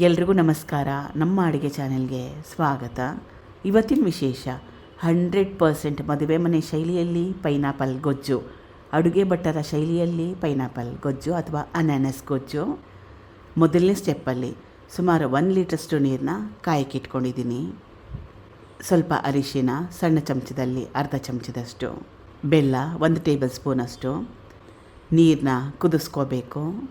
ಎಲ್ರಿಗೂ ನಮಸ್ಕಾರ. ನಮ್ಮ ಅಡುಗೆ ಚಾನೆಲ್ಗೆ ಸ್ವಾಗತ. ಇವತ್ತಿನ ವಿಶೇಷ, ಹಂಡ್ರೆಡ್ ಪರ್ಸೆಂಟ್ ಮದುವೆ ಮನೆ ಶೈಲಿಯಲ್ಲಿ ಪೈನಾಪಲ್ ಗೊಜ್ಜು. ಅಡುಗೆ ಭಟ್ಟರ ಶೈಲಿಯಲ್ಲಿ ಪೈನಾಪಲ್ ಗೊಜ್ಜು ಅಥವಾ ಅನಾನಸ್ ಗೊಜ್ಜು. ಮೊದಲನೇ ಸ್ಟೆಪ್ಪಲ್ಲಿ ಸುಮಾರು ಒನ್ ಲೀಟರ್ಷ್ಟು ನೀರನ್ನ ಕಾಯಕ್ಕಿಟ್ಕೊಂಡಿದ್ದೀನಿ ಸ್ವಲ್ಪ ಅರಿಶಿನ, ಸಣ್ಣ ಚಮಚದಲ್ಲಿ ಅರ್ಧ ಚಮಚದಷ್ಟು. ಬೆಲ್ಲ, ಒಂದು ಟೇಬಲ್ ಸ್ಪೂನಷ್ಟು. ನೀರನ್ನ ಕುದಿಸ್ಕೋಬೇಕು.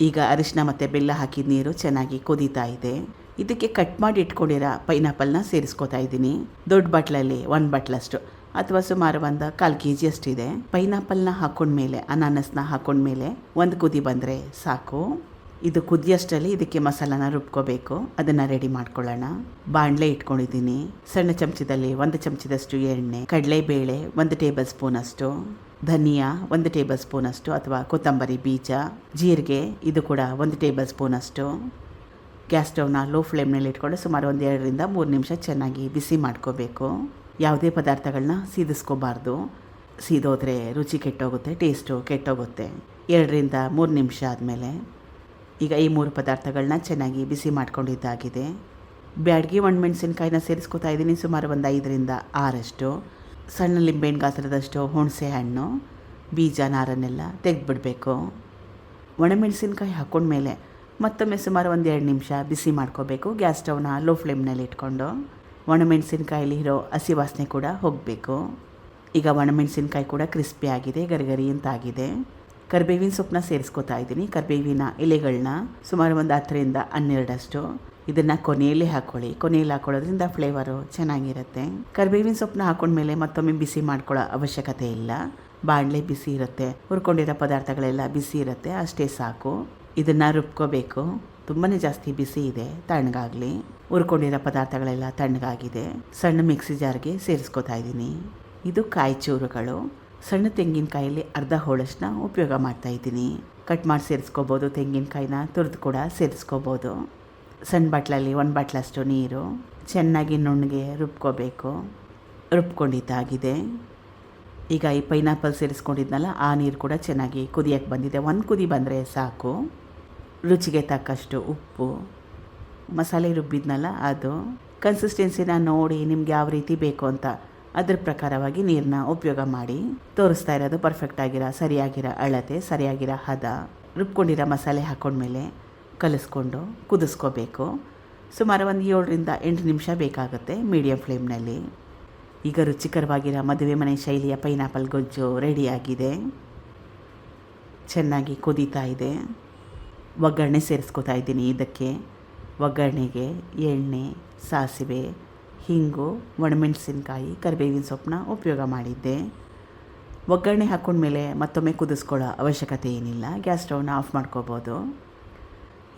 ಈಗ ಅರಿಶಿನ ಮತ್ತು ಬೆಲ್ಲ ಹಾಕಿದ ನೀರು ಚೆನ್ನಾಗಿ ಕುದೀತಾ ಇದೆ. ಇದಕ್ಕೆ ಕಟ್ ಮಾಡಿ ಇಟ್ಕೊಂಡಿರೋ ಪೈನಾಪಲ್ನ ಸೇರಿಸ್ಕೊತಾ ಇದ್ದೀನಿ. ದೊಡ್ಡ ಬಟ್ಲಲ್ಲಿ, ಒಂದು ಬಟ್ಲಷ್ಟು, ಅಥವಾ ಸುಮಾರು ಒಂದು ಕಾಲು ಕೆ ಜಿ ಅಷ್ಟಿದೆ. ಪೈನಾಪಲ್ನ ಹಾಕೊಂಡ್ಮೇಲೆ, ಅನಾನಸ್ನ ಹಾಕೊಂಡ್ಮೇಲೆ ಒಂದು ಕುದಿ ಬಂದರೆ ಸಾಕು. ಇದು ಕುದಿಯಷ್ಟರಲ್ಲಿ ಇದಕ್ಕೆ ಮಸಾಲಾನ ರುಬ್ಕೋಬೇಕು. ಅದನ್ನು ರೆಡಿ ಮಾಡ್ಕೊಳ್ಳೋಣ. ಬಾಣಲೆ ಇಟ್ಕೊಂಡಿದ್ದೀನಿ. ಸಣ್ಣ ಚಮಚದಲ್ಲಿ ಒಂದು ಚಮಚದಷ್ಟು ಎಣ್ಣೆ, ಕಡಲೆಬೇಳೆ, ಒಂದು ಟೇಬಲ್ ಸ್ಪೂನ್ ಅಷ್ಟು, ಧನಿಯಾ ಒಂದು ಟೇಬಲ್ ಸ್ಪೂನ್ ಅಷ್ಟು ಅಥವಾ ಕೊತ್ತಂಬರಿ ಬೀಜ, ಜೀರಿಗೆ ಇದು ಕೂಡ ಒಂದು ಟೇಬಲ್ ಸ್ಪೂನ್ ಅಷ್ಟು. ಗ್ಯಾಸ್ ಸ್ಟವ್ನ ಲೋ ಫ್ಲೇಮ್ನಲ್ಲಿ ಇಟ್ಕೊಂಡು ಸುಮಾರು ಒಂದು ಎರಡರಿಂದ ಮೂರು ನಿಮಿಷ ಚೆನ್ನಾಗಿ ಬಿಸಿ ಮಾಡ್ಕೋಬೇಕು. ಯಾವುದೇ ಪದಾರ್ಥಗಳನ್ನ ಸೀದಿಸ್ಕೋಬಾರ್ದು. ಸೀದೋದ್ರೆ ರುಚಿ ಕೆಟ್ಟೋಗುತ್ತೆ, ಟೇಸ್ಟು ಕೆಟ್ಟೋಗುತ್ತೆ. ಎರಡರಿಂದ ಮೂರು ನಿಮಿಷ ಆದಮೇಲೆ ಈಗ ಈ ಮೂರು ಪದಾರ್ಥಗಳನ್ನ ಚೆನ್ನಾಗಿ ಬಿಸಿ ಮಾಡ್ಕೊಂಡಿದ್ದಾಗಿದೆ. ಬ್ಯಾಡ್ಗಿ ಒಣಮೆಣಸಿನ್ಕಾಯಿನ ಸೇರಿಸ್ಕೊತಾ ಇದ್ದೀನಿ ಸುಮಾರು ಒಂದು ಐದರಿಂದ ಆರಷ್ಟು. ಸಣ್ಣ ಲಿಂಬೆಹಣ್ಣು ಗಾತ್ರದಷ್ಟು ಹುಣಸೆ ಹಣ್ಣು ಬೀಜ ನಾರನ್ನೆಲ್ಲ ತೆಗೆದ್ಬಿಡಬೇಕು ಒಣಮೆಣಸಿನ್ಕಾಯಿ ಹಾಕ್ಕೊಂಡ್ಮೇಲೆ ಮತ್ತೊಮ್ಮೆ ಸುಮಾರು ಒಂದು ಎರಡು ನಿಮಿಷ ಬಿಸಿ ಮಾಡ್ಕೋಬೇಕು, ಗ್ಯಾಸ್ ಸ್ಟವ್ನ ಲೋ ಫ್ಲೇಮ್ನಲ್ಲಿ ಇಟ್ಕೊಂಡು. ಒಣಮೆಣಸಿನ್ಕಾಯಲ್ಲಿ ಇರೋ ಹಸಿ ವಾಸನೆ ಕೂಡ ಹೋಗಬೇಕು. ಈಗ ಒಣಮೆಣಸಿನ್ಕಾಯಿ ಕೂಡ ಕ್ರಿಸ್ಪಿ ಆಗಿದೆ ಗರಿಗರಿ ಅಂತಾಗಿದೆ. ಕರಿಬೇವಿನ ಸೊಪ್ಪನ್ನ ಸೇರಿಸ್ಕೊತಾ ಇದ್ದೀನಿ. ಕರಿಬೇವಿನ ಎಲೆಗಳನ್ನ ಸುಮಾರು ಒಂದು ಹತ್ತರಿಂದ ಹನ್ನೆರಡಷ್ಟು ಇದನ್ನು ಕೊನೆಯಲ್ಲಿ ಹಾಕ್ಕೊಳ್ಳಿ ಕೊನೆಯಲ್ಲಿ ಹಾಕೊಳ್ಳೋದ್ರಿಂದ ಫ್ಲೇವರು ಚೆನ್ನಾಗಿರುತ್ತೆ. ಕರಿಬೇವಿನ ಸೊಪ್ಪನ್ನ ಹಾಕೊಂಡ್ಮೇಲೆ ಮತ್ತೊಮ್ಮೆ ಬಿಸಿ ಮಾಡ್ಕೊಳ್ಳೋ ಅವಶ್ಯಕತೆ ಇಲ್ಲ. ಬಾಣಲೆ ಬಿಸಿ ಇರುತ್ತೆ. ಹುರ್ಕೊಂಡಿರೋ ಪದಾರ್ಥಗಳೆಲ್ಲ ಬಿಸಿ ಇರುತ್ತೆ. ಅಷ್ಟೇ ಸಾಕು. ಇದನ್ನು ರುಬ್ಕೋಬೇಕು. ತುಂಬಾ ಜಾಸ್ತಿ ಬಿಸಿ ಇದೆ. ತಣ್ಣಗಾಗಲಿ. ಹುರ್ಕೊಂಡಿರೋ ಪದಾರ್ಥಗಳೆಲ್ಲ ತಣ್ಣಗಾಗಿದೆ. ಸಣ್ಣ ಮಿಕ್ಸಿ ಜಾರ್ಗೆ ಸೇರಿಸ್ಕೊತಾ ಇದ್ದೀನಿ. ಇದು ಕಾಯಿ ಚೂರುಗಳು ಸಣ್ಣ ತೆಂಗಿನಕಾಯಲ್ಲಿ ಅರ್ಧ ಹೋಳಷ್ಟನ್ನ ಉಪಯೋಗ ಮಾಡ್ತಾ ಇದ್ದೀನಿ. ಕಟ್ ಮಾಡಿ ಸೇರಿಸ್ಕೋಬೋದು, ತೆಂಗಿನಕಾಯಿನ ತುರಿದು ಕೂಡ ಸೇರಿಸ್ಕೋಬೋದು. ಸಣ್ಣ ಬಾಟ್ಲಲ್ಲಿ ಒಂದು ಬಾಟ್ಲಷ್ಟು ನೀರು, ಚೆನ್ನಾಗಿ ನುಣ್ಣಗೆ ರುಬ್ಕೋಬೇಕು. ರುಬ್ಕೊಂಡಿದ್ದಾಗಿದೆ. ಈಗ ಈ ಪೈನಾಪಲ್ ಸೇರಿಸ್ಕೊಂಡಿದ್ನಲ್ಲ, ಆ ನೀರು ಕೂಡ ಚೆನ್ನಾಗಿ ಕುದಿಯಕ್ಕೆ ಬಂದಿದೆ. ಒಂದು ಕುದಿ ಬಂದರೆ ಸಾಕು. ರುಚಿಗೆ ತಕ್ಕಷ್ಟು ಉಪ್ಪು. ಮಸಾಲೆ ರುಬ್ಬಿದ್ನಲ್ಲ, ಅದು. ಕನ್ಸಿಸ್ಟೆನ್ಸಿನ ನೋಡಿ ನಿಮ್ಗೆ ಯಾವ ರೀತಿ ಬೇಕು ಅಂತ ಅದ್ರ ಪ್ರಕಾರವಾಗಿ ನೀರನ್ನ ಉಪಯೋಗ ಮಾಡಿ ತೋರಿಸ್ತಾ ಇರೋದು ಪರ್ಫೆಕ್ಟ್ ಆಗಿರೋ, ಸರಿಯಾಗಿರೋ ಅಳತೆ, ಸರಿಯಾಗಿರೋ ಹದ. ರುಬ್ಕೊಂಡಿರೋ ಮಸಾಲೆ ಹಾಕೊಂಡ್ಮೇಲೆ ಕಲಿಸ್ಕೊಂಡು ಕುದಿಸ್ಕೋಬೇಕು. ಸುಮಾರು ಒಂದು ಏಳರಿಂದ ಎಂಟು ನಿಮಿಷ ಬೇಕಾಗುತ್ತೆ ಮೀಡಿಯಮ್ ಫ್ಲೇಮ್ನಲ್ಲಿ ಈಗ ರುಚಿಕರವಾಗಿರೋ ಮದುವೆ ಮನೆ ಶೈಲಿಯ ಪೈನಾಪಲ್ ಗೊಜ್ಜು ರೆಡಿಯಾಗಿದೆ ಚೆನ್ನಾಗಿ ಕುದೀತಾ ಇದೆ. ಒಗ್ಗರಣೆ ಸೇರಿಸ್ಕೊತಾ ಇದ್ದೀನಿ ಇದಕ್ಕೆ. ಒಗ್ಗರಣೆಗೆ ಎಣ್ಣೆ, ಸಾಸಿವೆ ಹಿಂಗು, ಒಣಮೆಣಸಿನ್ಕಾಯಿ, ಕರಿಬೇವಿನ ಸೊಪ್ಪನ್ನ ಉಪಯೋಗ ಮಾಡಿದ್ದೆ. ಒಗ್ಗರಣೆ ಹಾಕ್ಕೊಂಡ್ಮೇಲೆ ಮತ್ತೊಮ್ಮೆ ಕುದಿಸ್ಕೊಳ್ಳೋ ಅವಶ್ಯಕತೆ ಏನಿಲ್ಲ. ಗ್ಯಾಸ್ ಸ್ಟವ್ನ ಆಫ್ ಮಾಡ್ಕೋಬೋದು.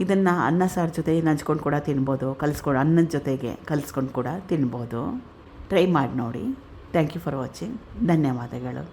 ಇದನ್ನು ಅನ್ನ ಸಾರು ಜೊತೆ ನಂಚ್ಕೊಂಡು ಕೂಡ ತಿನ್ಬೋದು. ಕಲಿಸ್ಕೊಂಡು ಅನ್ನದ ಜೊತೆಗೆ ಕಲಿಸ್ಕೊಂಡು ಕೂಡ ತಿನ್ಬೋದು. ಟ್ರೈ ಮಾಡಿ ನೋಡಿ. Thank you for watching. ಧನ್ಯವಾದಗಳು.